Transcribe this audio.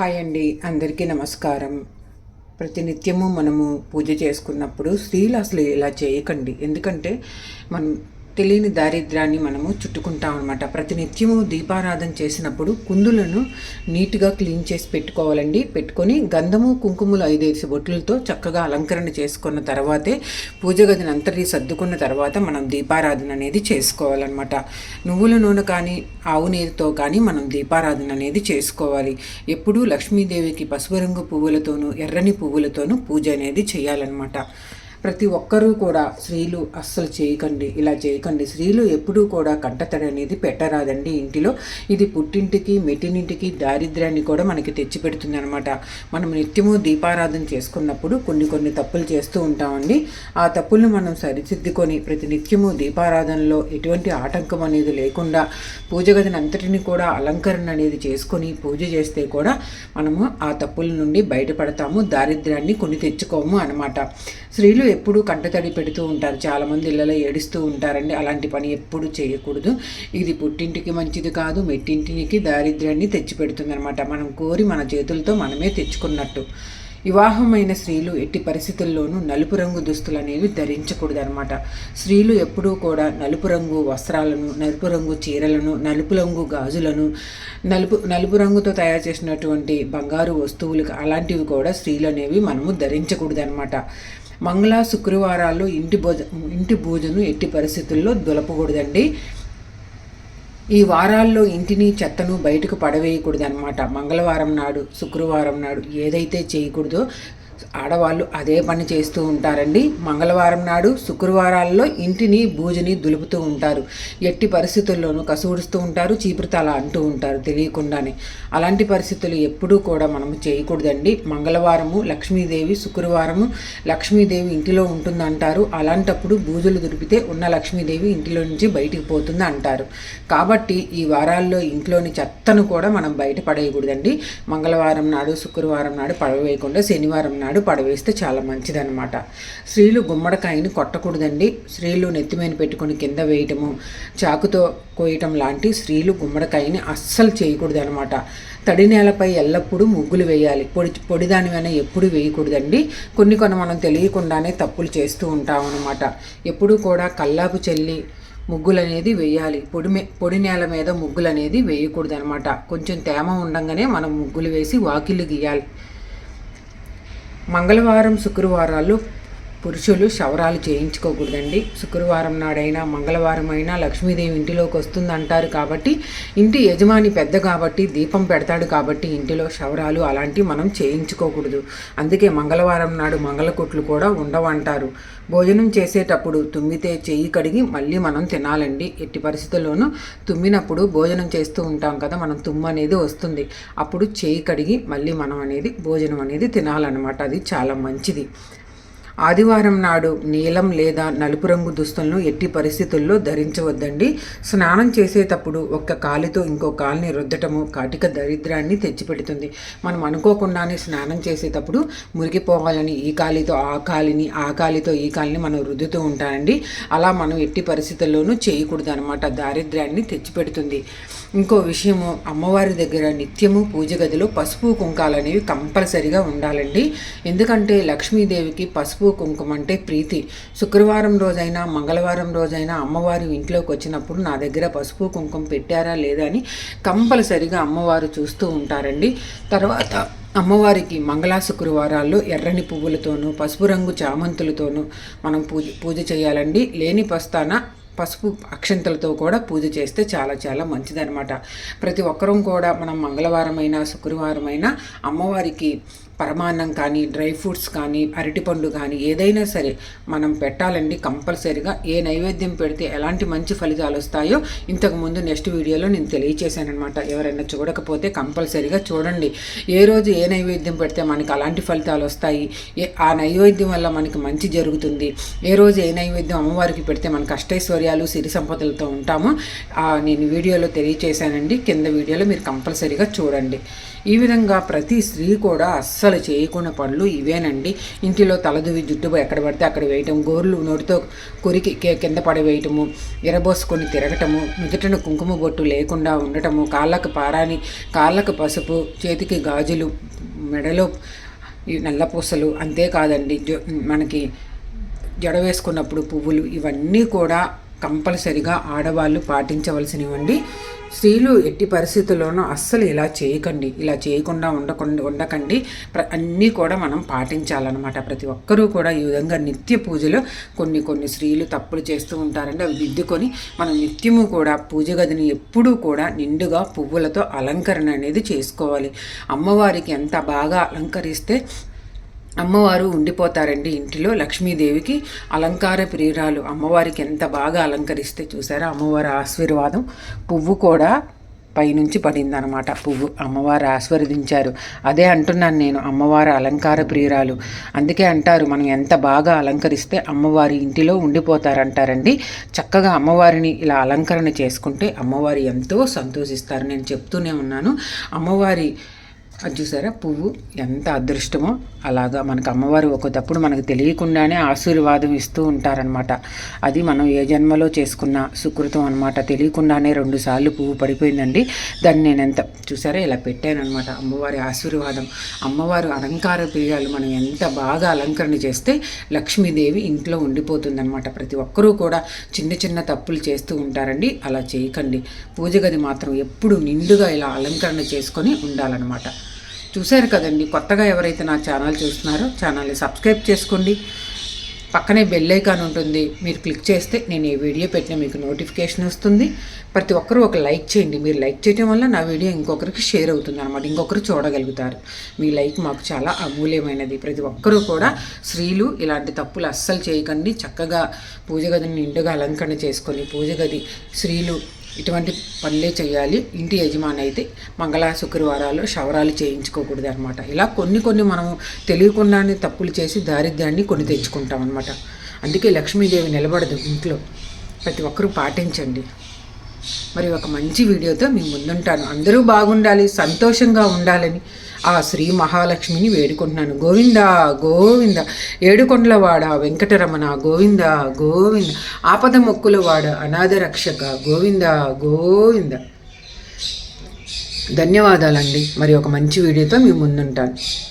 Hi అండి అందరికీ నమస్కారం. ప్రతినిత్యము మనము పూజ చేసుకున్నప్పుడు స్త్రీలు అసలు ఇలా చేయకండి. ఎందుకంటే మనం తెలియని దారిద్ర్యాన్ని మనము చుట్టుకుంటాం అనమాట ప్రతినిత్యము దీపారాధన చేసినప్పుడు కుందులను నీట్గా క్లీన్ చేసి పెట్టుకోవాలండి. పెట్టుకొని గంధము కుంకుమలు ఐదేసి బొట్లతో చక్కగా అలంకరణ చేసుకున్న తర్వాతే పూజ గదిని అంతటి సర్దుకున్న తర్వాత మనం దీపారాధన అనేది చేసుకోవాలన్నమాట. నువ్వుల నూనె కానీ ఆవు నీరుతో కానీ మనం దీపారాధన అనేది చేసుకోవాలి. ఎప్పుడూ లక్ష్మీదేవికి పసుపు రంగు పువ్వులతోనూ ఎర్రని పువ్వులతోనూ పూజ అనేది చేయాలన్నమాట. ప్రతి ఒక్కరూ కూడా స్త్రీలు అస్సలు చేయకండి ఇలా చేయకండి. స్త్రీలు ఎప్పుడూ కూడా కంటతడి అనేది పెట్టరాదండి ఇంటిలో. ఇది పుట్టింటికి మెట్టినింటికి దారిద్ర్యాన్ని కూడా మనకి తెచ్చిపెడుతుంది అనమాట మనం నిత్యము దీపారాధన చేసుకున్నప్పుడు కొన్ని కొన్ని తప్పులు చేస్తూ ఉంటామండి. ఆ తప్పులను మనం సరిదిద్దుకొని ప్రతి నిత్యము దీపారాధనలో ఎటువంటి ఆటంకం అనేది లేకుండా పూజ గదిని అంతటిని కూడా అలంకరణ అనేది చేసుకొని పూజ చేస్తే కూడా మనము ఆ తప్పుల నుండి బయటపడతాము దారిద్ర్యాన్ని కొని తెచ్చుకోము అనమాట స్త్రీలు ఎప్పుడూ కంటతడి పెడుతూ ఉంటారు. చాలామంది ఇళ్ళలో ఏడుస్తూ ఉంటారండి. అలాంటి పని ఎప్పుడు చేయకూడదు. ఇది పుట్టింటికి మంచిది కాదు. మెట్టింటికి దారిద్ర్యాన్ని తెచ్చిపెడుతుంది అనమాట మనం కోరి మన చేతులతో మనమే తెచ్చుకున్నట్టు. వివాహమైన స్త్రీలు ఎట్టి పరిస్థితుల్లోనూ నలుపు రంగు దుస్తులు అనేవి ధరించకూడదు అనమాట స్త్రీలు ఎప్పుడూ కూడా నలుపు రంగు వస్త్రాలను నలుపు రంగు చీరలను నలుపు రంగు గాజులను నలుపు నలుపు రంగుతో తయారు చేసినటువంటి బంగారు వస్తువులు అలాంటివి కూడా స్త్రీలు అనేవి మనము ధరించకూడదు అనమాట మంగళ శుక్రవారాల్లో ఇంటి భోజ ఇంటి భోజనం ఎట్టి పరిస్థితుల్లో దులపకూడదండి. ఈ వారాల్లో ఇంటిని చెత్తను బయటకు పడవేయకూడదు అనమాట మంగళవారం నాడు శుక్రవారం నాడు ఏదైతే చేయకూడదో ఆడవాళ్ళు అదే పని చేస్తూ ఉంటారండి. మంగళవారం నాడు శుక్రవారాల్లో ఇంటిని బూజుని దులుపుతూ ఉంటారు. ఎట్టి పరిస్థితుల్లోనూ కసూడుస్తూ ఉంటారు చీపురుతల అంటూ ఉంటారు తెలియకుండానే. అలాంటి పరిస్థితులు ఎప్పుడూ కూడా మనము చేయకూడదండి. మంగళవారము లక్ష్మీదేవి శుక్రవారము లక్ష్మీదేవి ఇంటిలో ఉంటుందంటారు. అలాంటప్పుడు బూజులు దులిపితే ఉన్న లక్ష్మీదేవి ఇంటిలో నుంచి బయటికి పోతుంది అంటారు. కాబట్టి ఈ వారాల్లో ఇంట్లోని చెత్తను కూడా మనం బయట పడేయకూడదండి. మంగళవారం నాడు శుక్రవారం నాడు పడవేయకుండా శనివారం నాడు నాడు పడవేస్తే చాలా మంచిదన్నమాట. స్త్రీలు గుమ్మడికాయని కొట్టకూడదండి. స్త్రీలు నెత్తిమీన పెట్టుకొని కింద వేయటము చాకుతో కోయటం లాంటి స్త్రీలు గుమ్మడికాయని అస్సలు చేయకూడదు అనమాట తడి నేలపై ఎల్లప్పుడూ ముగ్గులు వేయాలి. పొడి పొడి దానివైన ఎప్పుడు వేయకూడదండి. కొన్ని కొన్ని మనం తెలియకుండానే తప్పులు చేస్తూ ఉంటాం అనమాట ఎప్పుడూ కూడా కల్లాపు చెల్లి ముగ్గులు అనేది వేయాలి. పొడి పొడి నేల మీద ముగ్గులు అనేది వేయకూడదు అనమాట కొంచెం తేమ ఉండగానే మనం ముగ్గులు వేసి వాకిళ్ళు గీయాలి. మంగళవారం శుక్రవారాలు పురుషులు శవరాలు చేయించుకోకూడదండి. శుక్రవారం నాడైనా మంగళవారం అయినా లక్ష్మీదేవి ఇంటిలోకి వస్తుంది అంటారు కాబట్టి ఇంటి యజమాని పెద్ద కాబట్టి దీపం పెడతాడు కాబట్టి ఇంటిలో శవరాలు అలాంటివి మనం చేయించుకోకూడదు. అందుకే మంగళవారం నాడు మంగళకొట్లు కూడా ఉండవంటారు. భోజనం చేసేటప్పుడు తుమ్మితే చెయ్యి కడిగి మళ్ళీ మనం తినాలండి. ఎట్టి పరిస్థితుల్లోనూ తుమ్మినప్పుడు భోజనం చేస్తూ ఉంటాం కదా మనం తుమ్ము అనేది వస్తుంది. అప్పుడు చేయి కడిగి మళ్ళీ మనం అనేది భోజనం అనేది తినాలన్నమాట. అది చాలా మంచిది. ఆదివారం నాడు నీలం లేదా నలుపు రంగు దుస్తులను ఎట్టి పరిస్థితుల్లో ధరించవద్దండి. స్నానం చేసేటప్పుడు ఒక్క కాలితో ఇంకో కాలిని రుద్దటము కాటిక దరిద్రాన్ని తెచ్చిపెడుతుంది. మనం అనుకోకుండానే స్నానం చేసేటప్పుడు మురిగిపోవాలని ఈ కాలితో ఆ కాలిని ఆ కాలితో ఈ కాలిని మనం రుద్దుతూ ఉంటానండి అలా మనం ఎట్టి పరిస్థితుల్లోనూ చేయకూడదు అనమాట దారిద్ర్యాన్ని తెచ్చిపెడుతుంది. ఇంకో విషయము అమ్మవారి దగ్గర నిత్యము పూజ గదిలో పసుపు కుంకాలు అనేవి కంపల్సరిగా ఉండాలండి. ఎందుకంటే లక్ష్మీదేవికి పసుపు కుంకుమ అంటే ప్రీతి. శుక్రవారం రోజైనా మంగళవారం రోజైనా అమ్మవారు ఇంట్లోకి వచ్చినప్పుడు నా దగ్గర పసుపు కుంకుమ పెట్టారా లేదా అని కంపల్సరిగా అమ్మవారు చూస్తూ ఉంటారండి. తర్వాత అమ్మవారికి మంగళా శుక్రవారాల్లో ఎర్రని పువ్వులతోనూ పసుపు రంగు చామంతులతోనూ మనం పూజ పూజ చేయాలండి. లేని పస్తాన పసుపు అక్షంతలతో కూడా పూజ చేస్తే చాలా చాలా మంచిదనమాట ప్రతి ఒక్కరూ కూడా మనం మంగళవారమైనా శుక్రవారమైనా అమ్మవారికి పరమాన్నం కానీ డ్రై ఫ్రూట్స్ కానీ అరటిపండు కానీ ఏదైనా సరే మనం పెట్టాలండి కంపల్సరీగా. ఏ నైవేద్యం పెడితే ఎలాంటి మంచి ఫలితాలు వస్తాయో ఇంతకుముందు నెక్స్ట్ వీడియోలో నేను తెలియచేశానమాట ఎవరైనా చూడకపోతే కంపల్సరీగా చూడండి. ఏ రోజు ఏ నైవేద్యం పెడితే మనకి అలాంటి ఫలితాలు వస్తాయి? ఏ ఆ నైవేద్యం వల్ల మనకి మంచి జరుగుతుంది? ఏ రోజు ఏ నైవేద్యం అమ్మవారికి పెడితే మనకు అష్టైశ్వర్యాలు సిరి సంపదలతో ఉంటామో నేను వీడియోలో తెలియచేశానండి. కింద వీడియోలో మీరు కంపల్సరీగా చూడండి. ఈ విధంగా ప్రతి స్త్రీ కూడా అస్సలు చేయకుండా పనులు ఇవేనండి. ఇంటిలో తలదువి జుట్టు ఎక్కడ పడితే అక్కడ వేయటం గోర్లు నోటితో కొరికి కింద పడవేయటము ఎరబోసుకొని తిరగటము నుదుటను కుంకుమ బొట్టు లేకుండా ఉండటము కాళ్ళకు పారాని కాళ్ళకు పసుపు చేతికి గాజులు మెడలో ఈ నల్లపూసలు అంతేకాదండి. జ మనకి జడ వేసుకున్నప్పుడు పువ్వులు ఇవన్నీ కూడా కంపల్సరిగా ఆడవాళ్ళు పాటించవలసినవండి. స్త్రీలు ఎట్టి పరిస్థితుల్లోనూ అస్సలు ఇలా చేయకండి. ఇలా చేయకుండా ఉండకుండా ఉండకండి. ప్ర అన్నీ కూడా మనం పాటించాలన్నమాట. ప్రతి ఒక్కరూ కూడా ఈ విధంగా నిత్య పూజలో కొన్ని కొన్ని స్త్రీలు తప్పులు చేస్తూ ఉంటారండి. అవి దిద్దుకొని మనం నిత్యము కూడా పూజ గదిని ఎప్పుడూ కూడా నిండుగా పువ్వులతో అలంకరణ అనేది చేసుకోవాలి. అమ్మవారికి ఎంత బాగా అలంకరిస్తే అమ్మవారు ఉండిపోతారండి ఇంటిలో. లక్ష్మీదేవికి అలంకార ప్రియురాలు. అమ్మవారికి ఎంత బాగా అలంకరిస్తే చూసారా? అమ్మవారి ఆశీర్వాదం పువ్వు కూడా పైనుంచి పడిందనమాట. పువ్వు అమ్మవారు ఆశీర్వదించారు. అదే అంటున్నాను నేను అమ్మవారి అలంకార ప్రియురాలు. అందుకే అంటారు మనం ఎంత బాగా అలంకరిస్తే అమ్మవారి ఇంటిలో ఉండిపోతారంటారండి. చక్కగా అమ్మవారిని ఇలా అలంకరణ చేసుకుంటే అమ్మవారి ఎంతో సంతోషిస్తారు. నేను చెప్తూనే ఉన్నాను. అమ్మవారి అది చూసారా? పువ్వు ఎంత అదృష్టమో. అలాగా మనకు అమ్మవారు ఒకటప్పుడు మనకు తెలియకుండానే ఆశీర్వాదం ఇస్తూ ఉంటారనమాట అది మనం ఏ జన్మలో చేసుకున్న సుకృతం అనమాట తెలియకుండానే రెండుసార్లు పువ్వు పడిపోయిందండి. దాన్ని నేను ఎంత చూసారా? ఇలా పెట్టానమాట అమ్మవారి ఆశీర్వాదం. అమ్మవారు అలంకార ప్రియాలు మనం ఎంత బాగా అలంకరణ చేస్తే లక్ష్మీదేవి ఇంట్లో ఉండిపోతుందన్నమాట. ప్రతి ఒక్కరూ కూడా చిన్న చిన్న తప్పులు చేస్తూ ఉంటారండి. అలా చేయకండి. పూజ గది మాత్రం ఎప్పుడు నిండుగా ఇలా అలంకరణ చేసుకొని ఉండాలన్నమాట. చూశారు కదండి కొత్తగా ఎవరైతే నా ఛానల్ చూస్తున్నారో ఛానల్ని సబ్స్క్రైబ్ చేసుకోండి. పక్కనే బెల్ ఐకాన్ ఉంటుంది మీరు క్లిక్ చేస్తే నేను ఏ వీడియో పెట్టినా మీకు నోటిఫికేషన్ వస్తుంది. ప్రతి ఒక్కరూ ఒక లైక్ చేయండి మీరు లైక్ చేయడం వల్ల నా వీడియో ఇంకొకరికి షేర్ అవుతుంది అనమాట ఇంకొకరు చూడగలుగుతారు. మీ లైక్ మాకు చాలా అమూల్యమైనది. ప్రతి ఒక్కరూ కూడా స్త్రీలు ఇలాంటి తప్పులు అస్సలు చేయకండి చక్కగా పూజ గదిని నిండుగా అలంకరణ చేసుకొని పూజ గది స్త్రీలు ఇటువంటి పనులే చేయాలి. ఇంటి యజమాని అయితే మంగళ శుక్రవారాలు శవరాలు చేయించుకోకూడదు అనమాట ఇలా కొన్ని కొన్ని మనము తెలియకుండానే తప్పులు చేసి దారిద్ర్యాన్ని కొని తెచ్చుకుంటాం అనమాట అందుకే లక్ష్మీదేవి నిలబడదు ఇంట్లో. ప్రతి ఒక్కరూ పాటించండి. మరి ఒక మంచి వీడియోతో మీ ముందుంటాను. అందరూ బాగుండాలి సంతోషంగా ఉండాలని ఆ శ్రీ మహాలక్ష్మిని వేడుకుంటున్నాను. గోవింద గోవింద. ఏడుకొండలవాడ వెంకటరమణ గోవింద గోవింద. ఆపద మొక్కులవాడ అనాథ రక్షక. గోవింద గోవింద. ధన్యవాదాలండి. మరి ఒక మంచి వీడియోతో మీ ముందుంటాను.